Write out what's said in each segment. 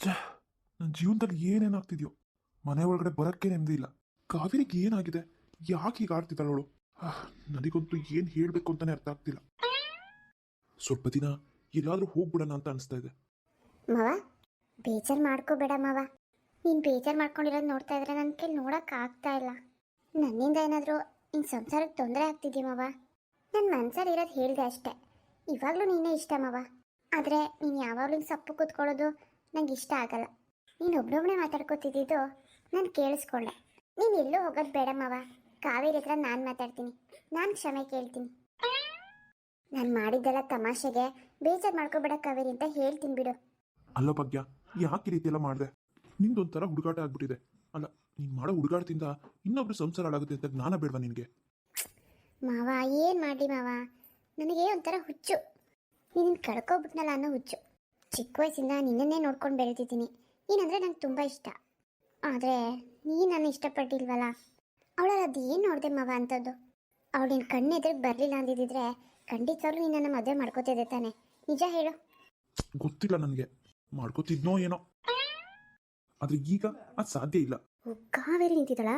ಛೇ ನನ್ನ ಜೀವನದಲ್ಲಿ ಏನೇನಾಗ್ತಿದ್ಯೋ ಮನೆ ಒಳಗಡೆ ಬರೋಕ್ಕೆ ನೆಮ್ಮದಿ ಇಲ್ಲ. ಕಾವೇರಿಗೆ ಏನಾಗಿದೆ? ಯಾಕೆ ಈಗ ಆಡ್ತಿದ್ದಾಳೆ ಅವಳು? ನನಗಂತೂ ಏನು ಹೇಳಬೇಕು ಅಂತಾನೆ ಅರ್ಥ ಆಗ್ತಿಲ್ಲ. ಸ್ವಲ್ಪ ದಿನ ಎಲ್ಲಾದರೂ ಹೋಗ್ಬಿಡೋಣ ಅಂತ ಅನಿಸ್ತಾ ಇದೆ. ಮಾವ, ಬೇಜಾರು ಮಾಡ್ಕೋಬೇಡ ಮಾವ. ನೀನು ಬೇಜಾರ್ ಮಾಡ್ಕೊಂಡಿರೋದು ನೋಡ್ತಾ ಇದ್ರೆ ನನ್ನ ಕೈಲಿ ನೋಡಕ್ ಆಗ್ತಾ ಇಲ್ಲ. ನನ್ನಿಂದ ಏನಾದರೂ ನಿನ್ನ ಸಂಸಾರಕ್ಕೆ ತೊಂದರೆ ಆಗ್ತಿದ್ಯಾ ಮಾವ? ನನ್ನ ಮನ್ಸಲ್ಲಿ ಇರೋದು ಹೇಳಿದೆ ಅಷ್ಟೇ. ಇವಾಗಲೂ ನೀನೇ ಇಷ್ಟ ಮಾವ. ಆದರೆ ನೀನು ಯಾವಾಗಲೂ ಸಪ್ಪು ಕೂತ್ಕೊಳ್ಳೋದು ನಂಗೆ ಇಷ್ಟ ಆಗಲ್ಲ. ನೀನು ಒಬ್ಬೊಬ್ಬನೇ ಮಾತಾಡ್ಕೋತಿದ್ದು ನಾನು ಕೇಳಿಸ್ಕೊಂಡೆ. ನೀನು ಎಲ್ಲೂ ಹೋಗೋದು ಬೇಡ ಮಾವ. ಕಾವೇರಿ ಹತ್ರ ನಾನು ಮಾತಾಡ್ತೀನಿ. ನಾನು ಕ್ಷಮೆ ಕೇಳ್ತೀನಿ. ನಾನು ಮಾಡಿದ್ದೆಲ್ಲ ತಮಾಷೆಗೆ ಬೇಜಾರು ಮಾಡ್ಕೋಬೇಡ ಕಾವೇರಿ ಅಂತ ಹೇಳ್ತೀನಿ ಬಿಡು. ಅಲ್ಲ ಭಾಗ್ಯ ಯಾಕೆ ಈ ರೀತಿ ಎಲ್ಲ ಮಾಡಿದೆ? ನಿಂದೊಂಥರ ಹುಡುಗಾಟ ಆಗ್ಬಿಟ್ಟಿದೆ. ಅಲ್ಲ ನೀನು ಮಾಡೋ ಹುಡುಗಾಟದಿಂದ ಇನ್ನೊಬ್ರು ಸಂಸಾರ ಹಾಳಾಗುತ್ತೆ ಅಂತ ಜ್ಞಾನ ಬೇಡವಾ ನಿನಗೆ? ಮಾವ ಏನು ಮಾಡಲಿ ಮಾವ? ನನಗೆ ಒಂಥರ ಹುಚ್ಚು. ನೀನು ಕಳ್ಕೊಬಿಟ್ನಲ್ಲ ಅನ್ನೋ ಹುಚ್ಚು. ಚಿಕ್ಕ ವಯಸ್ಸಿಂದ ನಿನ್ನನ್ನೇ ನೋಡ್ಕೊಂಡು ಬೆಳೆದಿದ್ದೀನಿ ನೀನಂದ್ರೆ ನಂಗೆ ತುಂಬ ಇಷ್ಟ. ಆದರೆ ನೀನು ನನ್ನ ಇಷ್ಟಪಟ್ಟಿಲ್ವಲ್ಲ? ಅವಳಲ್ಲಿ ಅದು ಏನು ನೋಡಿದೆ ಮಾವ ಅಂಥದ್ದು ಅವಳು ನಿನ್ನ ಕಣ್ಣೆದುರಿಗೆ ಬರಲಿಲ್ಲ ಅಂದಿದ್ದಿದ್ರೆ ಖಂಡಿತವಾಗ್ಲೂ ನೀನು ನನ್ನ ಮದುವೆ ಮಾಡ್ಕೋತಿದ್ದೆ ತಾನೆ. ನಿಜ ಹೇಳು. ಗೊತ್ತಿಲ್ಲ ನನಗೆ. ಮಾಡ್ಕೋತಿದ್ನೋ ಏನೋ. ಆದ್ರೆ ಈಗ ಅದು ಸಾಧ್ಯ ಇಲ್ಲ. ಕಾವೇರಿ ನಿಂತಿದ್ದಾಳ?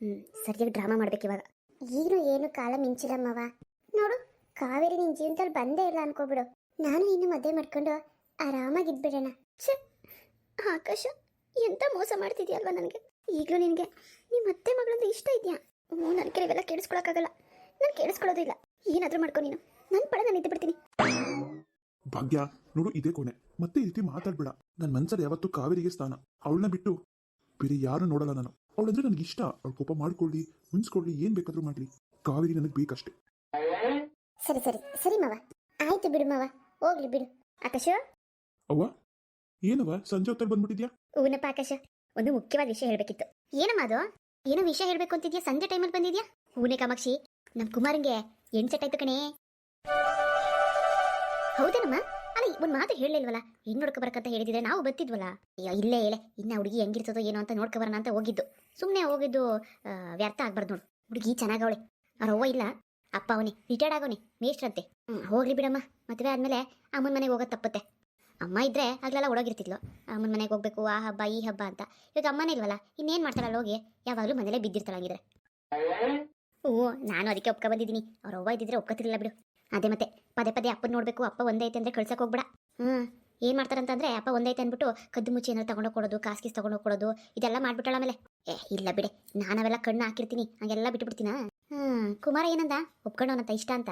ಹ್ಞೂ ಸರಿಯಾಗಿ ಡ್ರಾಮಾ ಮಾಡ್ಬೇಕು ಇವಾಗ. ಈಗಲೂ ಏನು ಕಾಲ ಮಿಂಚಿಲ್ಲ ಮಾವ. ನೋಡು ಕಾವೇರಿ ನಿನ್ನ ಜೀವನದಲ್ಲಿ ಬಂದೇ ಇಲ್ಲ ಅನ್ಕೋಬಿಡು. ನಾನು ಇನ್ನು ಮದುವೆ ಮಾಡ್ಕೊಂಡು ಆರಾಮಾಗಿದ್ಬಿಡೋಣ. ಛೆ ಆಕಾಶ ಎಂತ ಮೋಸ ಮಾಡ್ತಿದ್ಯಲ್ವಾ ನನಗೆ? ಈಗಲೂ ನಿನಗೆ. ನಿಮ್ಮ ಅತ್ತೆ ಮಗಳಂದ್ರೆ ಇಷ್ಟ ಇದೆಯಾ? ಓ ನನ್ನ ಕೈ ಇವೆಲ್ಲ ಕೇಳಿಸ್ಕೊಳಕ್ಕಾಗಲ್ಲ. ನಾನು ಕೇಳಿಸ್ಕೊಳ್ಳೋದಿಲ್ಲ ಏನಾದರೂ ಮಾಡ್ಕೊ ನೀನು. ನನ್ನ ಪಡೆ ನಾನು ಇದ್ದು ಬಿಡ್ತೀನಿ ಭಾಗ್ಯ ನೋಡು ಇದೇ ಕೊನೆ ಮತ್ತೆ ಈ ರೀತಿ ಮಾತಾಡ್ಬೇಡ. ನನ್ನ ಮನ್ಸಲ್ಲಿ ಯಾವತ್ತೂ ಕಾವೇರಿಗೆ ಸ್ಥಾನ. ಅವಳನ್ನ ಬಿಟ್ಟು ಬೇರೆ ಯಾರು ನೋಡಲ್ಲ ನಾನು. ಅವಳಂದ್ರೆ ನನಗೆ ಇಷ್ಟ. ಅವಳು ಕೋಪ ಮಾಡ್ಕೊಳ್ಳಿ ಮುನ್ಸ್ಕೊಳ್ಳಿ ಏನ್ ಬೇಕಾದ್ರೂ ಮಾಡ್ಲಿ. ಕಾವೇರಿ ನನಗೆ ಬೇಕಷ್ಟೇ. ಸರಿ ಸರಿ. ಸರಿ ಮಾವ. ಆಯ್ತು ಬಿಡು ಮಾವ. ಹೋಗ್ಲಿ ಬಿಡು. ಆಕಾಶ? ಅವ್ವ? ಏನವ ಸಂಜೆ ಹೊತ್ತಲ್ಲಿ ಬಂದ್ಬಿಟ್ಟಿದ್ಯಾ? ಹೂನಪ್ಪ ಆಕಾಶ, ಒಂದು ಮುಖ್ಯವಾದ ವಿಷಯ ಹೇಳಬೇಕಿತ್ತು. ಏನಮ್ಮ ಅದು? ಏನೋ ವಿಷಯ ಹೇಳಬೇಕು ಅಂತಿದ್ಯಾ? ಸಂಜೆ ಟೈಮಲ್ಲಿ ಬಂದಿದ್ಯಾ? ಹೂನೆ ಕಾಮಾಕ್ಷಿ ನಮ್ಮ ಕುಮಾರಂಗೆ ಆಯ್ತು ಕಣೇ. ಹೌದೇನಮ್ಮ? ಅಲ್ಲ, ಒಂದು ಮಾತು ಹೇಳಲಿಲ್ವಲ್ಲ? ಹೆಂಗ್ ನೋಡ್ಕೊ ಬರಕಂತ ಹೇಳಿದ್ರೆ ನಾವು ಬರ್ತಿದ್ವಲ್ಲ ಅಯ್ಯೋ, ಇಲ್ಲೇ ಇಲ್ಲೇ ಇನ್ನ ಹುಡುಗಿ ಹೆಂಗಿರ್ತದೋ ಏನೋ ಅಂತ ನೋಡ್ಕೊ ಬರೋಣ ಅಂತ ಹೋಗಿದ್ದು. ಸುಮ್ಮನೆ ಹೋಗಿದ್ದು ವ್ಯರ್ಥ ಆಗ್ಬಾರ್ದು ನೋಡು. ಹುಡುಗಿ ಚೆನ್ನಾಗವಳೆ. ಅವ್ರ ಅವ್ವ ಇಲ್ಲ. ಅಪ್ಪ ಅವನೇ ರಿಟೈರ್ಡ್ ಆಗೋನೆ, ಮೇಷ್ಟ್ರಂತೆ. ಹ್ಞೂ ಹೋಗ್ಲಿ ಬಿಡಮ್ಮ. ಮದುವೆ ಆದ್ಮೇಲೆ ಅಮ್ಮನ ಮನೆಗೆ ಹೋಗೋದು ತಪ್ಪತ್ತೆ. ಅಮ್ಮ ಇದ್ರೆ ಆಗ್ಲೆಲ್ಲ ಓಡೋಗಿರ್ತಿದ್ಲು. ಅಮ್ಮನ ಮನೆಗೆ ಹೋಗ್ಬೇಕು, ಆ ಹಬ್ಬ, ಈ ಹಬ್ಬ ಅಂತ. ಇವಾಗ ಅಮ್ಮನೇ ಇಲ್ವಲ್ಲ? ಇನ್ನೇನ್ ಮಾಡ್ತಾಳಲ್ಲ ಹೋಗಿ? ಯಾವಾಗಲೂ ಮನೇಲೇ ಬಿದ್ದಿರ್ತಾಳಂಗಿದ್ರೆ ಓ, ನಾನು ಅದಕ್ಕೆ ಒಪ್ಕೊ ಬಂದಿದ್ದೀನಿ. ಅವ್ರ ಅವ್ವ ಇದ್ದಿದ್ರೆ ಒಪ್ಕೋತಿರ್ಲಿಲ್ಲ ಬಿಡು. ಅದೇ ಮತ್ತೆ, ಪದೇ ಪದೇ ಅಪ್ಪನ ನೋಡಬೇಕು, ಅಪ್ಪ ಒಂದೈತೆ ಅಂದರೆ ಕಳ್ಸಕ್ಕೆ ಹೋಗ್ಬೇಡ. ಹ್ಞೂ ಏನು ಮಾಡ್ತಾರಂತಂದ್ರೆ ಅಪ್ಪ ಒಂದೈತೆ ಅಂದ್ಬಿಟ್ಟು ಕದ್ದು ಮುಚ್ಚಿ ಏನಾದ್ರು ತಗೊಂಡು ಕೊಡೋದು ಕಾಸು ಗೀಸ್ ತಗೊಂಡೋಗಿ ಕೊಡೋದು ಇದೆಲ್ಲ ಮಾಡ್ಬಿಟ್ಟಾಳ ಆಮೇಲೆ. ಏ, ಇಲ್ಲ ಬಿಡೆ, ನಾನು ಅವೆಲ್ಲ ಕಣ್ಣು ಹಾಕಿರ್ತೀನಿ, ಹಂಗೆಲ್ಲ ಬಿಟ್ಬಿಡ್ತೀನಾ? ಹ್ಮ್, ಕುಮಾರ ಏನಂದ? ಒಪ್ಕೊಂಡವನಂತ, ಇಷ್ಟ ಅಂತ?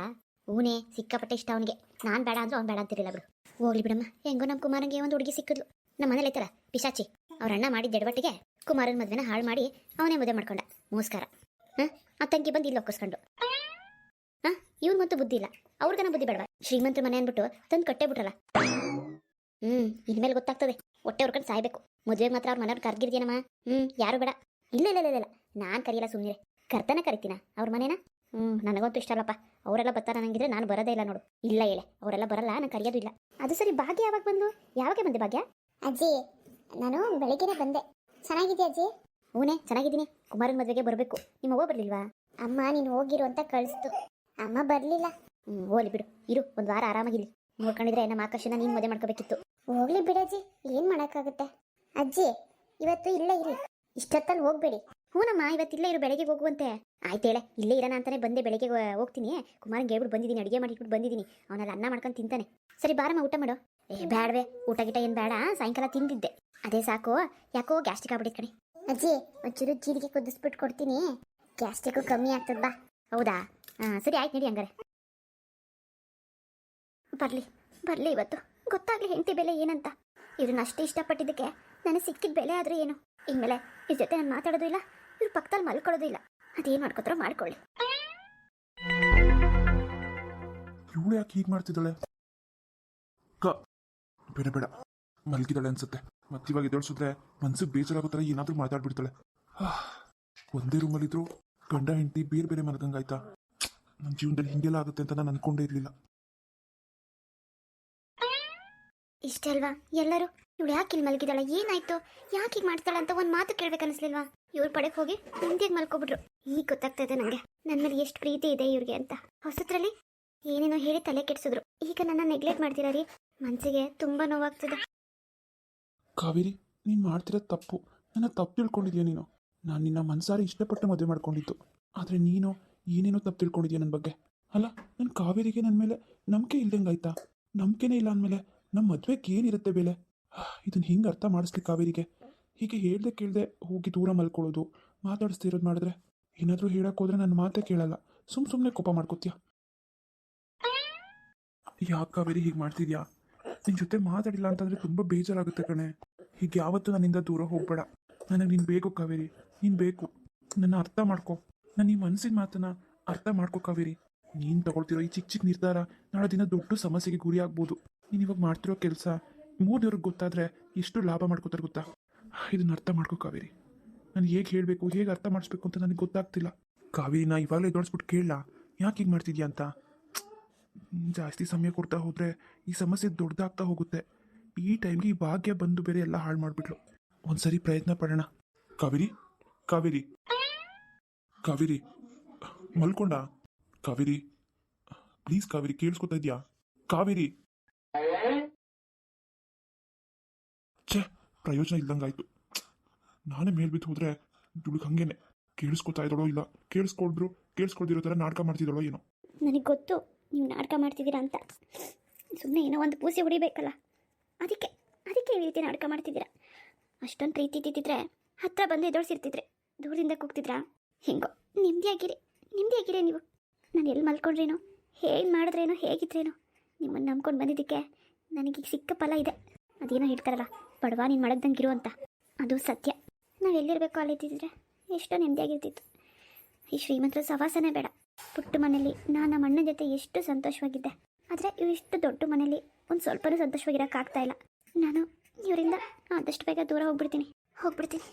ಹೂನೇ ಸಿಕ್ಕಾಪಟ್ಟೆ ಇಷ್ಟ ಅವನಿಗೆ. ನಾನು ಬೇಡ ಅಂದ್ರೂ ಅವ್ನು ಬೇಡ ಅಂತಿರಲಿಲ್ಲ ಬಿಡು. ಹೋಗ್ಲಿ ಬಿಡಮ್ಮ. ಹೆಂಗೋ ನಮ್ಮ ಕುಮಾರಂಗೆ ಒಂದು ಹುಡುಗಿ ಸಿಕ್ಕಿದ್ಲು. ನಮ್ಮ ಮನೇಲಿ ಐತರ ಪಿಶಾಚಿ. ಅವ್ರ ಅಣ್ಣ ಮಾಡಿದ ಎಡವಟ್ಟಿಗೆ ಕುಮಾರನ ಮದುವೆನ ಹಾಳು ಮಾಡಿ ಅವನೇ ಮದುವೆ ಮಾಡ್ಕೊಂಡ. ಮೋಸ್ಕಾರ. ಹಾಂ? ಆ ತಂಗಿ ಬಂದು ಇಲ್ಲಿ ಒಕ್ಕಿಸ್ಕೊಂಡು. ಹಾ? ಇವನ್ ಮತ್ತು ಬುದ್ಧಿ ಇಲ್ಲ. ಅವ್ರಿಗನ ಬುದ್ಧಿ ಬೇಡವಾ? ಶ್ರೀಮಂತರ ಮನೆ ಅಂದ್ಬಿಟ್ಟು ತಂದು ಕಟ್ಟೆ ಬಿಟ್ರಲ್ಲ. ಹ್ಞೂ ಇನ್ಮೇಲೆ ಗೊತ್ತಾಗ್ತದೆ. ಹೊಟ್ಟೆ ಹೊರ್ಕೊಂಡು ಸಾಯ್ಬೇಕು. ಮದುವೆಗೆ ಮಾತ್ರ ಅವ್ರ ಮನೆಯವ್ರು ಕರ್ಗಿರ್ತೀನಮ್ಮ ಹ್ಞೂ ಯಾರು ಬೇಡ. ಇಲ್ಲ ಇಲ್ಲ ಇಲ್ಲ ಇಲ್ಲ. ನಾನು ಕರೆಯಲ್ಲ ಸುಮ್ಮನೆ ಕರ್ತನ ಕರಿತೀನ ಅವ್ರ ಮನೇನ? ಹ್ಞೂ ನನಗಂತೂ ಇಷ್ಟ ಅಲ್ಲಪ್ಪ. ಅವರೆಲ್ಲ ಬರ್ತಾರ ನಂಗಿದ್ರೆ ನಾನು ಬರೋದೇ ಇಲ್ಲ ನೋಡು. ಇಲ್ಲ ಹೇಳೆ ಅವರೆಲ್ಲ ಬರಲ್ಲ ನಾನು ಕರೆಯೋದು ಇಲ್ಲ. ಅದು ಸರಿ ಭಾಗ್ಯ ಯಾವಾಗ ಬಂದು ಯಾವಾಗ ಬಂದೆ ಭಾಗ್ಯ? ಅಜ್ಜಿ ನಾನು ಬೆಳಿಗ್ಗೆನೆ ಬಂದೆ. ಚೆನ್ನಾಗಿದ್ಯಾ ಅಜ್ಜಿ? ಹೂನೇ ಚೆನ್ನಾಗಿದ್ದೀನಿ. ಕುಮಾರನ ಮದುವೆಗೆ ಬರಬೇಕು. ನಿಮ್ಮ ಅವ್ವ ಬರಲಿಲ್ವಾ? ಅಮ್ಮ ನೀನು ಹೋಗಿರು ಅಂತ ಕಳಿಸ್ತು. ಅಮ್ಮ ಬರಲಿಲ್ಲ. ಹ್ಞೂ ಹೋಗ್ಲಿ ಬಿಡು. ಇರು ಒಂದು ವಾರ ಆರಾಮಾಗಿಲ್ಲಿ ನೋಡ್ಕೊಂಡಿದ್ರೆ ನಮ್ಮ ಆಕರ್ಷಣ ನೀನು ಮದುವೆ ಮಾಡ್ಕೋಬೇಕಿತ್ತು. ಹೋಗ್ಲಿ ಬಿಡಜ್ಜಿ ಏನು ಮಾಡೋಕ್ಕಾಗುತ್ತೆ? ಅಜ್ಜಿ ಇವತ್ತು ಇಲ್ಲೇ ಇರಿ. ಇಷ್ಟೊತ್ತಲ್ಲಿ ಹೋಗ್ಬೇಡಿ. ಹೂನಮ್ಮ ಇವತ್ತು ಇಲ್ಲೇ ಇರು, ಬೆಳಗ್ಗೆ ಹೋಗುವಂತೆ. ಆಯ್ತು ಹೇಳೆ, ಇಲ್ಲೇ ಇರೋಣ ಅಂತಾನೆ ಬಂದೆ, ಬೆಳಗ್ಗೆ ಹೋಗ್ತೀನಿ. ಕುಮಾರನ್ ಹೇಳ್ಬಿಟ್ಟು ಬಂದಿದ್ದೀನಿ, ಅಡುಗೆ ಮಾಡಿಟ್ಬಿಟ್ಟು ಬಂದಿದ್ದೀನಿ. ಅವನಲ್ಲಿ ಅನ್ನ ಮಾಡ್ಕೊಂಡು ತಿಂತಾನೆ. ಸರಿ, ಬಾರಮ್ಮ, ಊಟ ಮಾಡು. ಏ ಬೇಡವೆ ಊಟ ಗಿಟ ಏನು ಬೇಡ, ಸಾಯಂಕಾಲ ತಿಂದಿದ್ದೆ. ಅದೇ ಸಾಕು, ಯಾಕೋ ಗ್ಯಾಸ್ಟಿಕ್ ಆಗ್ಬಿಟ್ಟಿದ್ ಕಣೆ. ಅಜ್ಜಿ, ಒಂಚೂರು ಜೀರಿಗೆ ಕುದಿಸ್ಬಿಟ್ಟು ಕೊಡ್ತೀನಿ. ಗ್ಯಾಸ್ಟಿಕ್ಕು ಕಮ್ಮಿ ಆಗ್ತದ, ಬಾ. ಹೌದಾ? ಸರಿ, ಆಯ್ತು ನಡಿ ಹಂಗಾರೆ. ಬರಲಿ ಬರಲಿ ಇವತ್ತು. ಗೊತ್ತಾಗ್ಲಿ, ಹೆಂಡತಿ ಬೆಲೆ ಏನಂತ. ಇವ್ರನ್ನ ಅಷ್ಟೇ ಇಷ್ಟಪಟ್ಟಿದ್ದಕ್ಕೆ ನನಗೆ ಸಿಕ್ಕಿದ ಬೆಲೆ ಆದರೂ ಏನು? ಇನ್ಮೇಲೆ ಇವ್ರ ಜೊತೆ ನಾನು ಮಾತಾಡೋದು ಇಲ್ಲ. ಇವ್ರ ಪಕ್ಕದಲ್ಲಿ ಮಲ್ಕೊಳ್ಳೋದು ಇಲ್ಲ. ಅದೇನು ಮಾಡ್ಕೋತಾರೋ ಮಾಡ್ಕೊಳ್ಳಿ. ಇವಳು ಯಾಕೆ ಹೀಗೆ ಮಾಡ್ತಿದ್ದಾಳೆ? ಕ ಬೇಡ ಬೇಡ. ಮಲಗಿದಾಳೆ ಅನ್ಸುತ್ತೆ. ಮತ್ತಿವಾಗ ಎದ್ದೇಳ್ಸಿದ್ರೆ ಮನ್ಸಿಗೆ ಬೇಜಾರಾಗೋ ಥರ ಏನಾದರೂ ಮಾತಾಡ್ಬಿಡ್ತಾಳೆ. ಒಂದೇ ರೂಮಲ್ಲಿದ್ರು ಗಂಡ ಹೆಂಡತಿ ಬೇರೆ ಬೇರೆ ಮಲ್ಗಂಗಾಯ್ತಾ ನನ್ನ ಜೀವನದಲ್ಲಿ ಹಿಂಗೆಲ್ಲ ಆಗುತ್ತೆ ಅಂತ ನಾನು ಅನ್ಕೊಂಡೇ ಇರಲಿಲ್ಲ. ಇಷ್ಟೇ ಅಲ್ವಾ ಎಲ್ಲರೂ? ಇವಳು ಯಾಕೆ ಇಲ್ಲಿ ಮಲಗಿದಾಳ ಏನಾಯ್ತು? ಯಾಕೆ ಹೀಗೆ ಮಾಡ್ತಾಳ ಅಂತ ಒಂದು ಮಾತು ಕೇಳ್ಬೇಕನ್ಸ್ಲಿಲ್ವಾ ಇವ್ರ ಪಡೆಗೆ ಹೋಗಿ ಹಿಂದಿಯಾಗ ಮಲ್ಕೊಬಿಟ್ರು. ಈಗ ಗೊತ್ತಾಗ್ತಾ ಇದೆ ನನಗೆ ನನ್ನ ಮೇಲೆ ಎಷ್ಟು ಪ್ರೀತಿ ಇದೆ ಇವ್ರಿಗೆ ಅಂತ. ಹೊಸತ್ರಲ್ಲಿ ಏನೇನೋ ಹೇಳಿ ತಲೆ ಕೆಡ್ಸಿದ್ರು. ಈಗ ನನ್ನ ನೆಗ್ಲೆಕ್ಟ್ ಮಾಡ್ತೀರಾ ರೀ? ಮನಸ್ಸಿಗೆ ತುಂಬಾ ನೋವಾಗ್ತದೆ. ಕಾವೇರಿ, ನೀನು ಮಾಡ್ತಿರೋದು ತಪ್ಪು. ನನ್ನ ತಪ್ಪು ತಿಳ್ಕೊಂಡಿದ್ಯಾ ನೀನು? ನಾನು ನಿನ್ನ ಮನಸಾರಿ ಇಷ್ಟಪಟ್ಟು ಮದುವೆ ಮಾಡ್ಕೊಂಡಿದ್ದು. ಆದರೆ ನೀನು ಏನೇನೋ ತಪ್ಪು ತಿಳ್ಕೊಂಡಿದ್ಯಾ ನನ್ನ ಬಗ್ಗೆ? ಅಲ್ಲ ನನ್ನ ಕಾವೇರಿಗೆ ನನ್ನ ಮೇಲೆ ನಂಬಿಕೆ ಇಲ್ದಂಗೆ ಆಯ್ತಾ ನಂಬಿಕೆನೇ ಇಲ್ಲ ಅಂದಮೇಲೆ ನಮ್ಮ ಮದುವೆಗೆ ಏನಿರುತ್ತೆ ಬೆಲೆ? ಇದನ್ನು ಹಿಂಗೆ ಅರ್ಥ ಮಾಡಿಸ್ಲಿ ಕಾವೇರಿಗೆ? ಹೀಗೆ ಹೇಳ್ದೆ ಕೇಳ್ದೆ ಹೋಗಿ ದೂರ ಮಲ್ಕೊಳ್ಳೋದು. ಮಾತಾಡಿಸ್ತಿರೋದು ಮಾಡಿದ್ರೆ ಏನಾದರೂ ಹೇಳಕ್ಕೆ ಹೋದ್ರೆ ನನ್ನ ಮಾತೇ ಕೇಳಲ್ಲ. ಸುಮ್ಮ ಸುಮ್ಮನೆ ಕೋಪ ಮಾಡ್ಕೋತೀಯ? ಯಾಕೆ ಕಾವೇರಿ ಹೀಗೆ ಮಾಡ್ತಿದ್ಯಾ? ನಿನ್ನ ಜೊತೆ ಮಾತಾಡಿಲ್ಲ ಅಂತಂದರೆ ತುಂಬ ಬೇಜಾರಾಗುತ್ತೆ ಕಣೆ. ಹೀಗೆ ಯಾವತ್ತೂ ನನ್ನಿಂದ ದೂರ ಹೋಗ್ಬೇಡ. ನನಗೆ ನೀನು ಬೇಕು ಕಾವೇರಿ. ನೀನು ಬೇಕು. ನನ್ನ ಅರ್ಥ ಮಾಡ್ಕೊ. ನನ್ನ ಈ ಮನಸ್ಸಿನ ಮಾತನ್ನ ಅರ್ಥ ಮಾಡ್ಕೊ ಕಾವೇರಿ. ನೀನು ತಗೊಳ್ತಿರೋ ಈ ಚಿಕ್ಕ ಚಿಕ್ಕ ನಿರ್ಧಾರ ನಾಳೆ ದಿನ ದೊಡ್ಡ ಸಮಸ್ಯೆಗೆ ಗುರಿ ಆಗ್ಬೋದು ನೀನು ಇವಾಗ ಮಾಡ್ತಿರೋ ಕೆಲಸ ಮೂರನೇವ್ರಿಗೆ ಗೊತ್ತಾದರೆ ಎಷ್ಟು ಲಾಭ ಮಾಡ್ಕೋತಾರೆ ಗೊತ್ತಾ? ಇದನ್ನ ಅರ್ಥ ಮಾಡ್ಕೊ ಕಾವೇರಿ. ನಾನು ಹೇಗೆ ಹೇಳಬೇಕು, ಹೇಗೆ ಅರ್ಥ ಮಾಡಿಸ್ಬೇಕು ಅಂತ ನನಗೆ ಗೊತ್ತಾಗ್ತಿಲ್ಲ. ಕಾವೇರಿ ನಾ ಇವಾಗಲೇ ಎದುರಿಸ್ಬಿಟ್ಟು ಕೇಳಲ್ಲ ಯಾಕೆ ಹೀಗೆ ಮಾಡ್ತಿದ್ಯಾ ಅಂತ? ಜಾಸ್ತಿ ಸಮಯ ಕೊಡ್ತಾ ಹೋದರೆ ಈ ಸಮಸ್ಯೆ ದೊಡ್ಡದಾಗ್ತಾ ಹೋಗುತ್ತೆ. ಈ ಟೈಮ್ಗೆ ಈ ಭಾಗ್ಯ ಬಂದು ಬೇರೆ ಎಲ್ಲ ಹಾಳು ಮಾಡಿಬಿಟ್ಲು. ಒಂದ್ಸರಿ ಪ್ರಯತ್ನ ಪಡೋಣ. ಕಾವೇರಿ ಕಾವೇರಿ. ಕಾವೇರಿ, ಮಲ್ಕೊಂಡ? ಕಾವೇರಿ, ಪ್ಲೀಸ್ ಕಾವೇರಿ ಕೇಳಿಸ್ಕೊತಾ ಇದೆಯಾ? ಕಾವೇರಿ ಪ್ರಯೋಜನ ಇಲ್ಲದಂಗಾಯ್ತು ನಾನೇ ಮೇಲ್ಬಿದ್ದು ಹೋದ್ರೆ ಇವಳಿಗೆ ಹಂಗೇನೆ. ಕೇಳಿಸ್ಕೊತಾ ಇದ್ದಾಳೋ ಇಲ್ಲ? ಕೇಳಿಸ್ಕೊಳ್ದ್ರು ಕೇಳಿಸ್ಕೊಳ್ದಿರೋ ಥರ ನಾಟಕ ಮಾಡ್ತಿದ್ದಳೋ ಏನೋ? ನನಗೆ ಗೊತ್ತು, ನೀವು ನಾಟಕ ಮಾಡ್ತಿದ್ದೀರಾ ಅಂತ. ಸುಮ್ಮನೆ ಏನೋ ಒಂದು ಪೂಸೆ ಹೊಡಿಬೇಕಲ್ಲ. ಅದಕ್ಕೆ ಅದಕ್ಕೆ ಈ ರೀತಿ ನಾಟಕ ಮಾಡ್ತಿದ್ದೀರಾ? ಅಷ್ಟೊಂದು ಪ್ರೀತಿ ತಿದ್ದಿದ್ರೆ ಹತ್ರ ಬಂದು ಎದುರಿಸಿರ್ತಿದ್ರೆ ದೂರದಿಂದ ಕೂಗ್ತಿದ್ರಾ? ಹೆಂಗೋ ನೆಮ್ಮದಿಯಾಗಿರಿ ನೆಮ್ಮದಿಯಾಗಿರಿ ನೀವು. ನಾನು ಎಲ್ಲಿ ಮಲ್ಕೊಂಡ್ರೇನೋ, ಹೇಗೆ ಮಾಡಿದ್ರೇನೋ, ಹೇಗಿದ್ರೇನೋ ನಿಮ್ಮನ್ನು ನಂಬ್ಕೊಂಡು ಬಂದಿದ್ದಕ್ಕೆ ನನಗೀಗ ಸಿಕ್ಕ ಫಲ ಇದೆ. ಅದೇನೋ ಹೇಳ್ತಾರಲ್ಲ ಬಡವ ನೀನು ಮಡಗ್ದಂಗಿರು ಅಂತ. ಅದು ಸತ್ಯ. ನಾವು ಎಲ್ಲಿರಬೇಕು ಅಲ್ಲಿದ್ದಿದ್ರೆ ಎಷ್ಟೋ ನೆಮ್ಮದಿಯಾಗಿರ್ತಿತ್ತು. ಈ ಶ್ರೀಮಂತರ ಸವಾಸನೇ ಬೇಡ. ಪುಟ್ಟ ಮನೇಲಿ ನಾನು ನಮ್ಮ ಅಣ್ಣನ ಜೊತೆ ಎಷ್ಟು ಸಂತೋಷವಾಗಿದ್ದೆ. ಆದರೆ ಇವಿಷ್ಟು ದೊಡ್ಡ ಮನೇಲಿ ಒಂದು ಸ್ವಲ್ಪನೂ ಸಂತೋಷವಾಗಿರೋಕ್ಕಾಗ್ತಾ ಇಲ್ಲ. ನಾನು ಇವರಿಂದ ಆದಷ್ಟು ಬೇಗ ದೂರ ಹೋಗ್ಬಿಡ್ತೀನಿ. ಹೋಗ್ಬಿಡ್ತೀನಿ.